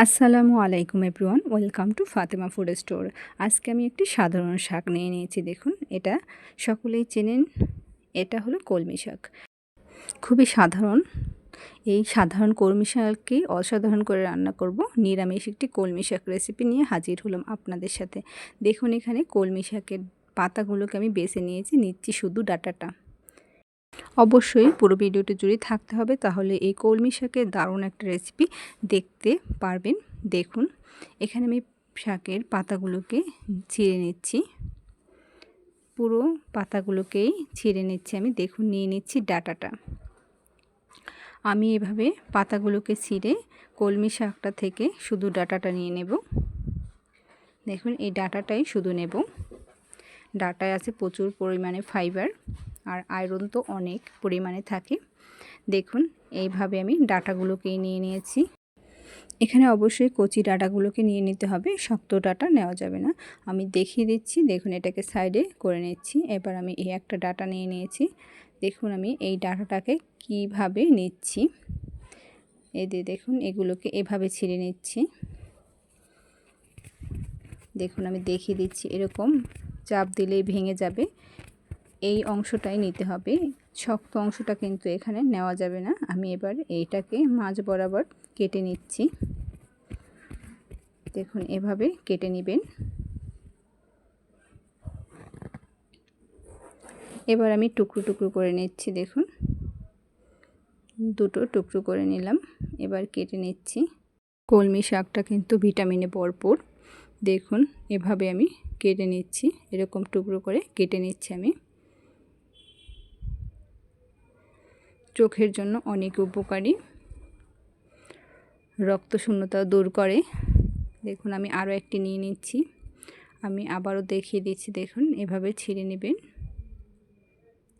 আসসালামু আলাইকুম everyone, welcome to Fatema food store. আজকে আমি একটি সাধারণ শাক নিয়ে নিয়েছি, দেখুন, এটা সকলেই চেনেন, এটা হলো কলমি শাক। খুবই সাধারণ, এই সাধারণ কলমি শাককে অসাধারণ করে রান্না করব। নিরামিষ একটি কলমি শাক রেসিপি নিয়ে হাজির হলাম আপনাদের সাথে। দেখুন এখানে কলমি শাকের পাতাগুলোকে আমি বেছে নিয়েছি, নিচ্ছি শুধু ডাটাটা। অবশ্যই পুরো ভিডিওটি জুড়ে থাকতে হবে, তাহলে এই কলমি শাকের দারুণ একটা রেসিপি দেখতে পারবেন। দেখুন, এখানে আমি শাকের পাতাগুলোকে ছিঁড়ে নিচ্ছি। পুরো পাতাগুলোকেই ছিঁড়ে নিচ্ছি আমি। দেখুন, নিয়ে নিচ্ছি ডাটাটা। আমি এভাবে পাতাগুলোকে ছিঁড়ে কলমি শাকটা থেকে শুধু ডাটাটা নিয়ে নেব। দেখুন, এই ডাটাটাই শুধু নেব। ডাটায় আছে প্রচুর পরিমাণে ফাইবার আর আয়রন তো অনেক পরিমাণে থাকে। দেখুন, এইভাবে আমি ডাটাগুলোকে নিয়ে নিয়েছি। এখানে অবশ্যই কচি ডাটাগুলোকে নিয়ে নিতে হবে, শক্ত ডাটা নেওয়া যাবে না। আমি দেখিয়ে দিচ্ছি, দেখুন এটাকে সাইডে করে নিচ্ছি। এবার আমি এই একটা ডাটা নিয়ে নিয়েছি। দেখুন আমি এই ডাটাটাকে কীভাবে নিচ্ছি। দিয়ে দেখুন, এগুলোকে এভাবে ছিঁড়ে নিচ্ছি। দেখুন আমি দেখিয়ে দিচ্ছি, এরকম চাপ দিলেই ভেঙে যাবে। এই অংশটাই নিতে হবে। শক্ত অংশটা কিন্তু এখানে নেওয়া যাবে না। আমি এবার এইটাকে মাঝ বরাবর কেটে নিচ্ছি। দেখুন, এভাবে কেটে নেবেন। এবার আমি টুকরো টুকরো করে নিচ্ছি, দেখুন। দুটো টুকরো করে নিলাম। এবার কেটে নিচ্ছি। কলমি শাকটা কিন্তু ভিটামিনে ভরপুর। দেখুন, এভাবে আমি কেটে নিচ্ছি। এরকম টুকরো করে কেটে নিচ্ছি আমি। চোখের জন্য অনেক উপকারী। রক্ত শূন্যতা দূর করে। দেখুন, আমি আরও একটি নিয়ে নিচ্ছি। আমি আবারও দেখিয়ে দিচ্ছি, দেখুন, এভাবে ছিঁড়ে নেবেন।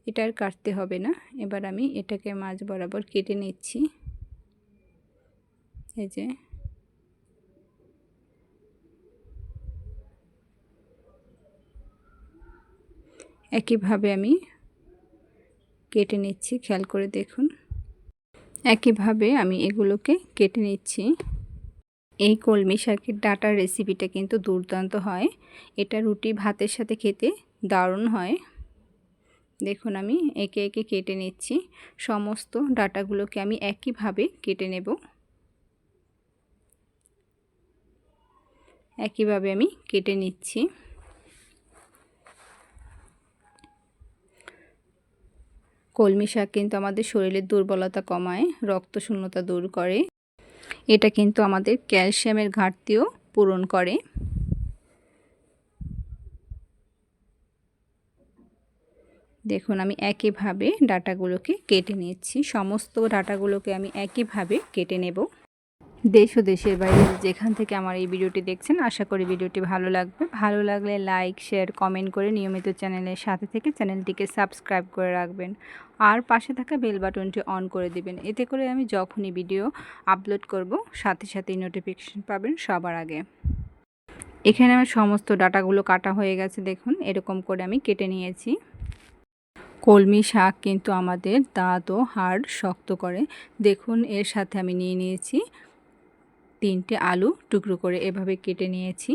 এটা আর কাটতে হবে না। এবার আমি এটাকে মাছ বরাবর কেটে নিচ্ছি। এই যে। একইভাবে আমি কেটে নিচ্ছি, খেয়াল করে দেখুন। একইভাবে আমি এগুলোকে কেটে নিচ্ছি। এই কলমি শাকের ডাটার রেসিপিটা কিন্তু দুর্দান্ত হয়। এটা রুটি ভাতের সাথে খেতে দারুণ হয়। দেখুন আমি একে একে কেটে নিচ্ছি। সমস্ত ডাটাগুলোকে আমি একইভাবে কেটে নেব। একইভাবে আমি কেটে নিচ্ছি। কলমি শাক কিন্তু আমাদের শরীরের দুর্বলতা কমায় রক্ত শূন্যতা দূর করে। এটা কিন্তু আমাদের ক্যালসিয়ামের ঘাটতিও পূরণ করে। দেখুন, আমি একইভাবে ডাটাগুলোকে কেটে নিচ্ছি। সমস্ত ডাটাগুলোকে আমি একইভাবে কেটে নেব। দেশ ও দেশের বাইরে যেখান থেকে আমার এই ভিডিওটি দেখছেন, আশা করি ভিডিওটি ভালো লাগবে। ভালো লাগলে লাইক, শেয়ার, কমেন্ট করে নিয়মিত চ্যানেলের সাথে থেকে চ্যানেলটিকে সাবস্ক্রাইব করে রাখবেন। আর পাশে থাকা বেল বাটনটি অন করে দিবেন। এতে করে আমি যখনই ভিডিও আপলোড করব, সাথে সাথেই নোটিফিকেশান পাবেন সবার আগে। এখানে আমার সমস্ত ডাটাগুলো কাটা হয়ে গেছে, দেখুন, এরকম করে আমি কেটে নিয়েছি। কলমি শাক কিন্তু আমাদের দাঁত ও হাড় শক্ত করে। দেখুন, এর সাথে আমি নিয়ে নিয়েছি তিনটে আলু টুকরো করে এভাবে কেটে নিয়েছি।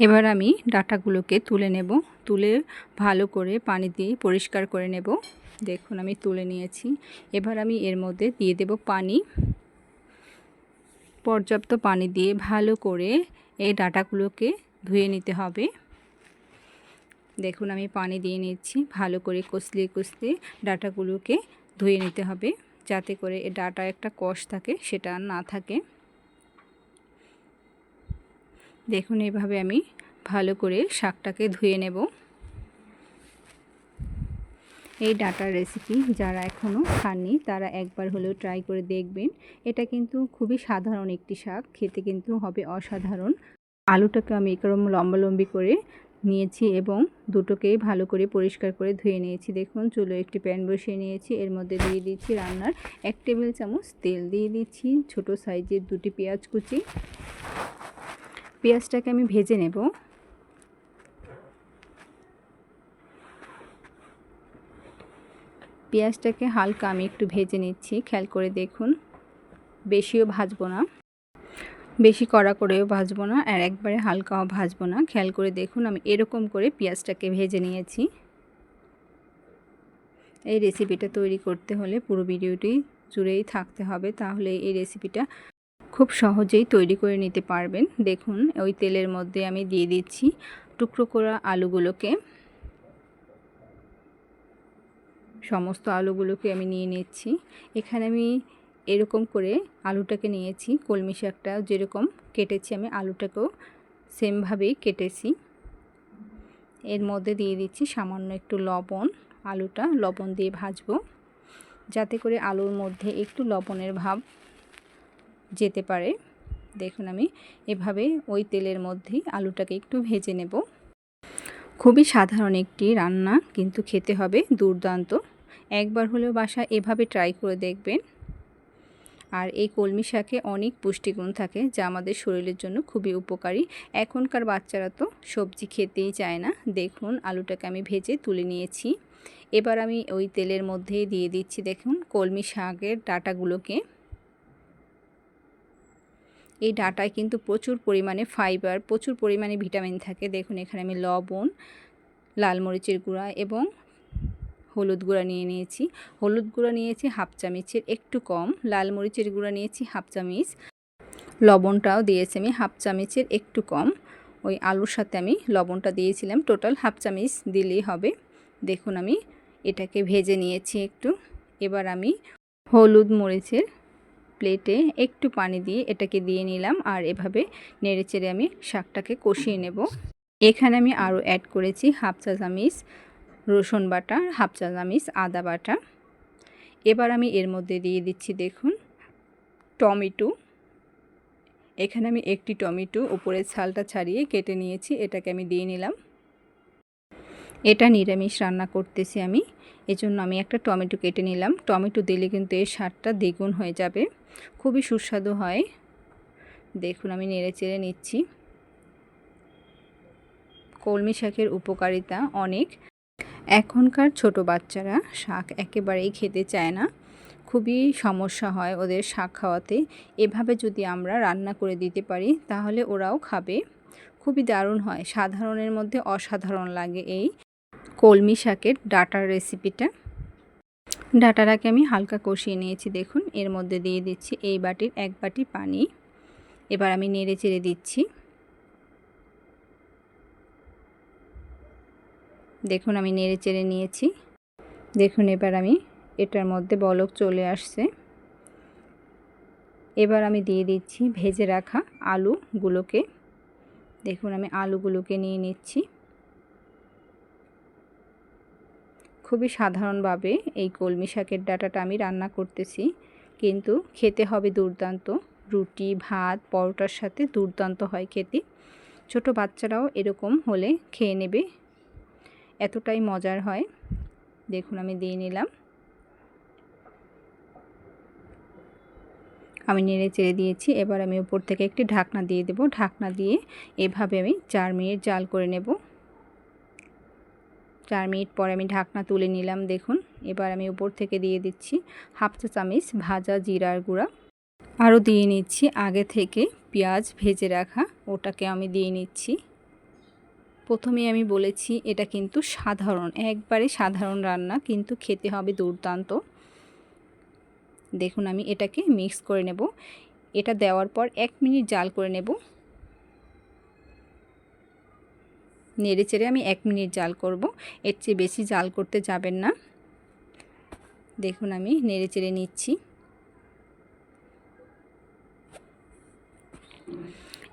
এবার আমি ডাটাগুলোকে তুলে নেব। তুলে ভালো করে পানি দিয়ে পরিষ্কার করে নেব। দেখুন, আমি তুলে নিয়েছি। এবার আমি এর মধ্যে দিয়ে দেব পানি। পর্যাপ্ত পানি দিয়ে ভালো করে এই ডাটাগুলোকে ধুয়ে নিতে হবে। দেখুন, আমি পানি দিয়ে নিচ্ছি। ভালো করে কষলিয়ে কষলিয়ে ডাটাগুলোকে ধুয়ে নিতে হবে। যাতে করে এ ডাটা একটা কষ থাকে, সেটা না থাকে। দেখুন, এভাবে আমি ভালো করে শাকটাকে ধুয়ে নেব। এই ডাটার রেসিপি যারা এখনও খাননি, তারা একবার হলেও ট্রাই করে দেখবেন। এটা কিন্তু খুবই সাধারণ একটি শাক, খেতে কিন্তু হবে অসাধারণ। আলুটাকে আমি এরকম লম্বালম্বি করে নিয়েছি এবং দুটোকেই ভালো করে পরিষ্কার করে ধুয়ে নিয়েছি। দেখুন, চুলো একটি প্যান বসিয়ে নিয়েছি, এর মধ্যে দিয়ে দিচ্ছি রান্নার এক টেবিল চামচ তেল দিয়ে দিচ্ছি, ছোট সাইজের দুটি পেঁয়াজ কুচি। পেঁয়াজটাকে আমি ভেজে নেব। পেঁয়াজটাকে হালকা আমি একটু ভেজে নিচ্ছি, খেয়াল করে দেখুন। বেশিও ভাজবো না। বেশি কড়া করেও ভাজবো না, আর একবারে হালকাও ভাজবো না। খেয়াল করে দেখুন, আমি এরকম করে পেঁয়াজটাকে ভেজে নিয়েছি। এই রেসিপিটা তৈরি করতে হলে পুরো ভিডিওটি জুড়েই থাকতে হবে, তাহলে এই রেসিপিটা খুব সহজেই তৈরি করে নিতে পারবেন। দেখুন, ওই তেলের মধ্যে আমি দিয়ে দিচ্ছি টুকরো করা আলুগুলোকে। সমস্ত আলুগুলোকে আমি নিয়ে নিচ্ছি। এখানে আমি এরকম করে আলুটাকে নিয়েছি, কলমি শাকটা যেরকম কেটেছি আমি, আলুটাকেও সেমভাবেই কেটেছি। এর মধ্যে দিয়ে দিচ্ছি সামান্য একটু লবণ, আলুটা লবণ দিয়ে ভাজবো। যাতে করে আলুর মধ্যে একটু লবণের ভাব যেতে পারে। দেখুন আমি এভাবে ওই তেলের মধ্যেই আলুটাকে একটু ভেজে নেব। খুবই সাধারণ একটি রান্না, কিন্তু খেতে হবে দুর্দান্ত। একবার হলেও বাসা এভাবে ট্রাই করে দেখবেন। আর এই কলমি শাকে অনেক পুষ্টিগুণ থাকে, যা আমাদের শরীরের জন্য খুবই উপকারী। এখনকার বাচ্চারা তো সবজি খেতেই চায় না। দেখুন আলুটাকে আমি ভেজে তুলে নিয়েছি। এবার আমি ওই তেলের মধ্যে দিয়ে দিচ্ছি, দেখুন কলমি শাকের ডাটাগুলোকে। এই ডাটায় কিন্তু প্রচুর পরিমাণে ফাইবার প্রচুর পরিমাণে ভিটামিন থাকে। দেখুন, এখানে আমি লবণ, লাল মরিচের গুঁড়া এবং হলুদ গুঁড়া নিয়ে নিয়েছি। হলুদ গুঁড়া নিয়েছি হাফ চামচের একটু কম, লাল মরিচের গুঁড়া নিয়েছি হাফ চামচ। লবণটাও দিয়েছি আমি হাফ চামচের একটু কম। ওই আলুর সাথে আমি লবণটা দিয়েছিলাম। টোটাল হাফ চামচ দিলেই হবে। দেখুন, আমি এটাকে ভেজে নিয়েছি একটু। এবার আমি হলুদ মরিচের প্লেটে একটু পানি দিয়ে এটাকে দিয়ে নিলাম আর এভাবে নেড়ে চেড়ে আমি শাকটাকে কষিয়ে নেব। এখানে আমি আরও অ্যাড করেছি হাফ চা চামিচ রসুন বাটা হাফ চা চামিচ আদা বাটা। এবার আমি এর মধ্যে দিয়ে দিচ্ছি দেখুন, টমেটো। এখানে আমি একটি টমেটো উপরের ছালটা ছাড়িয়ে কেটে নিয়েছি, এটাকে আমি দিয়ে নিলাম। এটা নিরামিষ রান্না করতেছি আমি। এজন্য আমি একটা টমেটো কেটে নিলাম। টমেটো দিলে কিন্তু এর স্বাদটা দ্বিগুণ হয়ে যাবে। খুবই সুস্বাদু হয়। দেখুন, আমি নেড়ে চেড়ে নিচ্ছি। কলমি শাকের উপকারিতা অনেক। এখনকার ছোট বাচ্চারা শাক একেবারেই খেতে চায় না। খুবই সমস্যা হয় ওদের শাক খাওয়াতে। এভাবে যদি আমরা রান্না করে দিতে পারি, তাহলে ওরাও খাবে। খুবই দারুণ হয়। সাধারণের মধ্যে অসাধারণ লাগে এই। কলমি শাকের ডাটার রেসিপিটা ডাটাটাকে আমি হালকা কষিয়ে নিয়েছি, দেখুন। এর মধ্যে দিয়ে দিচ্ছি এই বাটির এক বাটি পানি। এবার আমি নেড়ে চেড়ে দিচ্ছি। দেখুন, আমি নেড়ে চেড়ে নিয়েছি। দেখুন, এবার আমি এটার মধ্যে বলক চলে আসছে। এবার আমি দিয়ে দিচ্ছি ভেজে রাখা আলুগুলোকে। দেখুন, আমি আলুগুলোকে নিয়ে নিচ্ছি। খুবই সাধারণভাবে এই কলমি শাকের ডাটাটা আমি রান্না করতেছি। কিন্তু খেতে হবে দুর্দান্ত। রুটি, ভাত, পরোটার সাথে দুর্দান্ত হয় খেতে। ছোট বাচ্চারাও এরকম হলে খেয়ে নেবে। এতটাই মজার হয়। দেখুন, আমি দিয়ে নিলাম। আমি নেড়ে চেড়ে দিয়েছি। এবার আমি উপর থেকে একটি ঢাকনা দিয়ে দেব। ঢাকনা দিয়ে এভাবে আমি চার মিনিট জাল করে নেব। চার মিনিট পরে আমি ঢাকনা তুলে নিলাম, দেখুন। এবার আমি উপর থেকে দিয়ে দিচ্ছি হাফ চা চামিচ ভাজা জিরার গুঁড়া। আরও দিয়ে নিচ্ছি আগে থেকে পেঁয়াজ ভেজে রাখা, ওটাকে আমি দিয়ে নিচ্ছি। প্রথমে আমি বলেছি, এটা কিন্তু সাধারণ, একবারে সাধারণ রান্না, কিন্তু খেতে হবে দুর্দান্ত। দেখুন, আমি এটাকে মিক্স করে নেব। এটা দেওয়ার পর এক মিনিট জাল করে নেব। নেড়ে চেড়ে আমি এক মিনিট জাল করব। এর চেয়ে বেশি জাল করতে যাবেন না। দেখুন আমি নেড়ে চেড়ে নিচ্ছি।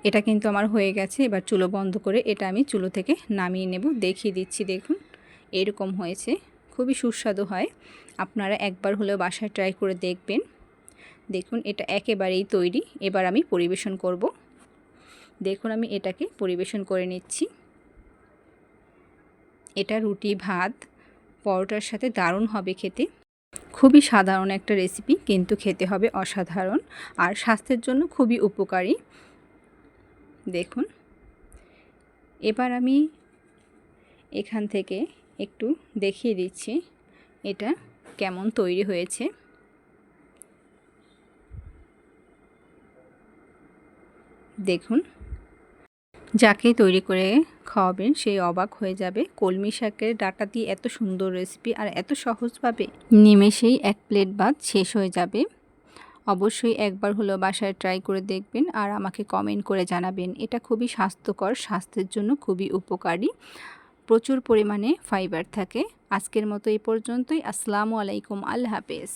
এটা কিন্তু আমার হয়ে গেছে। এবার চুলো বন্ধ করে এটা আমি চুলো থেকে নামিয়ে নেব। দেখিয়ে দিচ্ছি, দেখুন। এরকম হয়েছে। খুবই সুস্বাদু হয়। আপনারা একবার হলেও বাসায় ট্রাই করে দেখবেন। দেখুন, এটা একেবারেই তৈরি। এবার আমি পরিবেশন করব। দেখুন, আমি এটাকে পরিবেশন করে নিচ্ছি। এটা রুটি, ভাত, পরোটার সাথে দারুণ হবে খেতে। খুবই সাধারণ একটা রেসিপি কিন্তু খেতে হবে অসাধারণ আর স্বাস্থ্যের জন্য খুবই উপকারী। দেখুন, এবার আমি এখান থেকে একটু দেখিয়ে দিচ্ছি এটা কেমন তৈরি হয়েছে। দেখুন যাকে তৈরি করে খাওয়াবেন, সেই অবাক হয়ে যাবে। কলমি শাকের ডাটা দিয়ে এত সুন্দর রেসিপি আর এত সহজভাবে নিমেষেই এক প্লেট ভাত শেষ হয়ে যাবে। অবশ্যই একবার হলো বাসায় ট্রাই করে দেখবেন আর আমাকে কমেন্ট করে জানাবেন। এটা খুবই স্বাস্থ্যকর, স্বাস্থ্যের জন্য খুবই উপকারী। প্রচুর পরিমাণে ফাইবার থাকে। আজকের মতো এই পর্যন্তই। আসসালামু আলাইকুম। আল্লাহ হাফেজ।